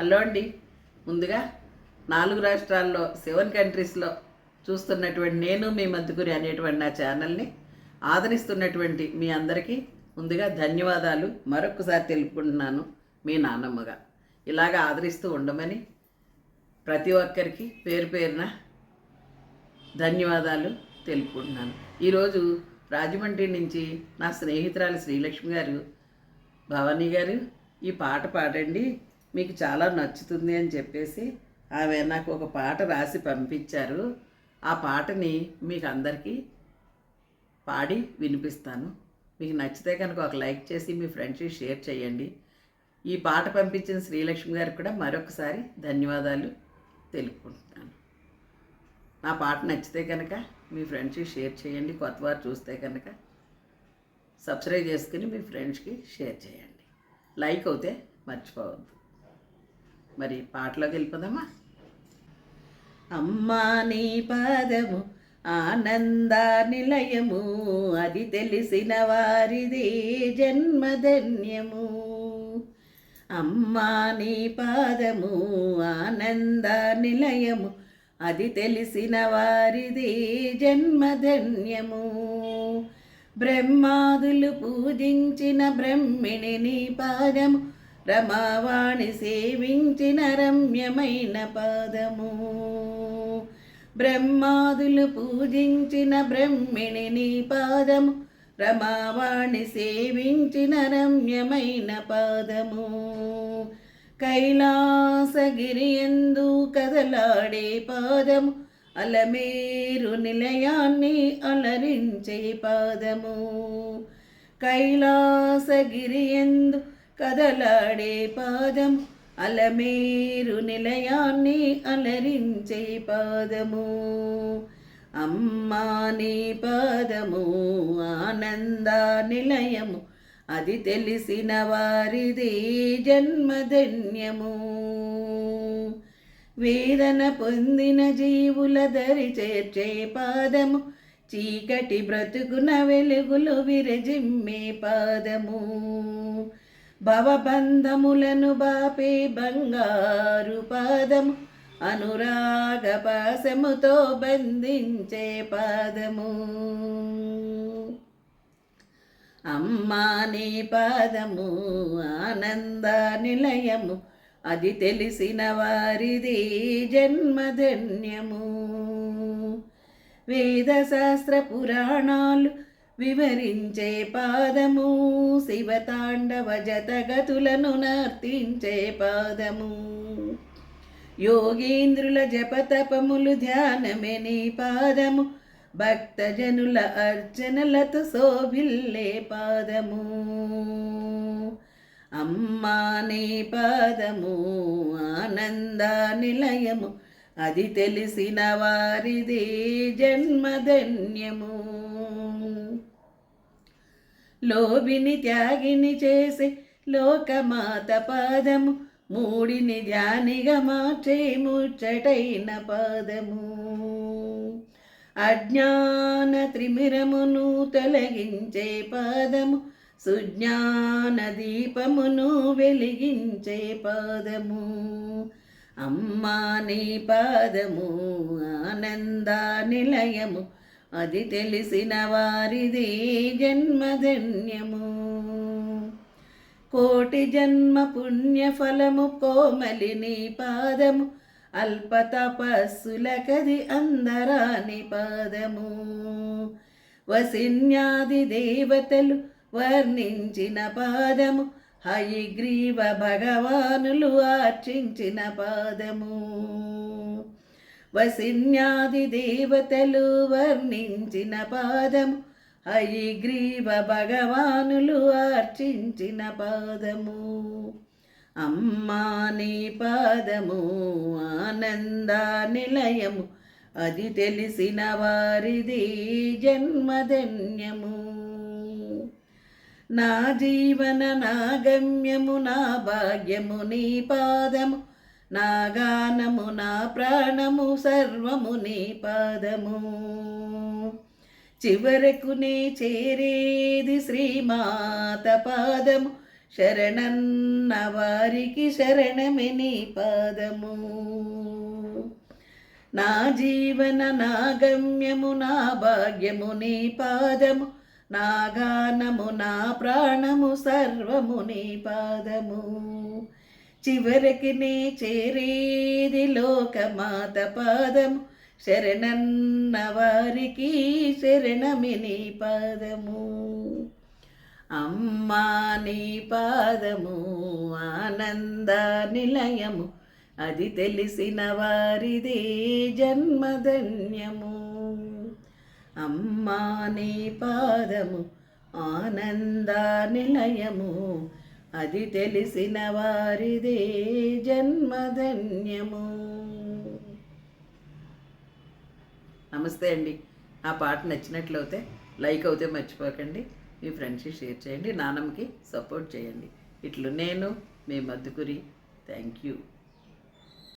Hello అండి. ముందుగా నాలుగు రాష్ట్రాల్లో సెవెన్ కంట్రీస్లో చూస్తున్నటువంటి నేను మీ మధ్యకురి అనేటువంటి నా ఛానల్ని ఆదరిస్తున్నటువంటి మీ అందరికీ ముందుగా ధన్యవాదాలు. మరొకసారి తెలుపుకుంటున్నాను మీ నాన్నమ్మగా ఇలాగ ఆదరిస్తూ ఉండమని ప్రతి ఒక్కరికి పేరు పేరున ధన్యవాదాలు తెలుపుకుంటున్నాను. ఈరోజు రాజమండ్రి నుంచి నా స్నేహితురాలు శ్రీలక్ష్మి గారు భవానీ గారు ఈ పాట పాడండి. మీకు చాలా నచ్చుతుంది అని చెప్పేసి ఆమె నాకు ఒక పాట రాసి పంపించారు. ఆ పాటని మీకు అందరికీ పాడి వినిపిస్తాను. మీకు నచ్చితే కనుక ఒక లైక్ చేసి మీ ఫ్రెండ్స్కి షేర్ చేయండి. ఈ పాట పంపించిన శ్రీలక్ష్మి గారికి కూడా మరొకసారి ధన్యవాదాలు తెలుపుకుంటున్నాను. నా పాట నచ్చితే కనుక మీ ఫ్రెండ్స్కి షేర్ చేయండి. కొత్త వారు చూస్తే కనుక సబ్స్క్రైబ్ చేసుకుని మీ ఫ్రెండ్స్కి షేర్ చేయండి. లైక్ అవుతే మర్చిపోవద్దు. మరి పాటలోకి వెళ్ళిపోదామా? అమ్మా నీ పాదము ఆనంద నిలయము అది తెలిసిన వారిది జన్మధన్యము. అమ్మా నీ పాదము ఆనంద నిలయము అది తెలిసిన వారిది జన్మధన్యము. బ్రహ్మాదులు పూజించిన బ్రహ్మిణి నీ పాదము రమావాణి సేవించిన రమ్యమైన పాదము. బ్రహ్మాదులు పూజించిన బ్రహ్మిణి నీ పాదము. రమావాణి సేవించిన రమ్యమైన పాదము. కైలాసగిరి ఎందు కదలాడే పాదము. అలమేరు నిలయాన్ని అలరించే పాదము. కైలాసగిరి ఎందు కదలాడే పాదం అలమేరు నిలయాన్ని అలరించే పాదము. అమ్మా నీ పాదము ఆనంద నిలయము అది తెలిసిన వారిది జన్మధన్యము. వేదన పొందిన జీవుల దరి చేర్చే పాదము చీకటి బ్రతుకున వెలుగులు విరజిమ్మే పాదము. భవబంధములను బాపే బంగారు పాదము అనురాగ పాశముతో బంధించే పాదము. అమ్మా నీ పాదము ఆనంద నిలయము అది తెలిసిన వారిది జన్మధన్యము. వేదశాస్త్ర పురాణాలు వివరించే పాదము శివతాండవ జతగతులను నర్తించే పాదము. యోగేంద్రుల జపతపములు ధ్యానమే నీ పాదము. భక్తజనుల అర్చనలతో శోభిల్లే పాదము. అమ్మా నీ పాదము ఆనంద నిలయము. అది తెలిసిన వారిది జన్మధన్యము. లోబిని త్యాగిని చేసే లోకమాత పాదము మూడిని ధ్యానిగా మార్చే ముచ్చటైన పాదము. అజ్ఞాన త్రిమిరమును తొలగించే పాదము సుజ్ఞాన దీపమును వెలిగించే పాదము. అమ్మా నీ పాదము ఆనంద నిలయము అది తెలిసిన వారిది జన్మధన్యము. కోటి జన్మ పుణ్య ఫలము కోమలిని పాదము. అల్ప తపస్సులకది అందరాని పాదము. వసిన్యాది దేవతలు వర్ణించిన పాదము. హయగ్రీవ భగవానులు ఆర్చించిన పాదము. వసిన్యాది దేవతలు వర్ణించిన పాదము. హయగ్రీవ భగవానులు ఆర్చించిన పాదము. అమ్మా నీ పాదము ఆనంద నిలయము. అది తెలిసిన వారిది జన్మధన్యము. నా జీవన నా గమ్యము నా భాగ్యము నీ పాదము. నా గానము నా ప్రాణము సర్వము నీ పాదము. చివరకు నీ చేరేది శ్రీమాత పాదము. శరణన్న వారికి శరణమే నీ పాదము. నా జీవన నా గమ్యము నా భాగ్యము నీ పాదము. నా గానము నా ప్రాణము సర్వము నీ పాదము. చివరికి నీ చేరేది లోకమాత పాదము. శరణన్న వారికి శరణమి నీ పాదము. అమ్మా నీ పాదము ఆనంద నిలయము. అది తెలిసిన వారిదే జన్మధన్యము. అమ్మా నీ పాదము ఆనంద నిలయము. అది తెలిసిన వారిదే జన్మధన్యము. నమస్తే అండి. ఆ పాట నచ్చినట్లయితే లైక్ అవుతే మర్చిపోకండి. మీ ఫ్రెండ్స్కి షేర్ చేయండి. నాన్నమ్మకి సపోర్ట్ చేయండి. ఇట్లు నేను మీ మద్దుకురి థ్యాంక్ యూ.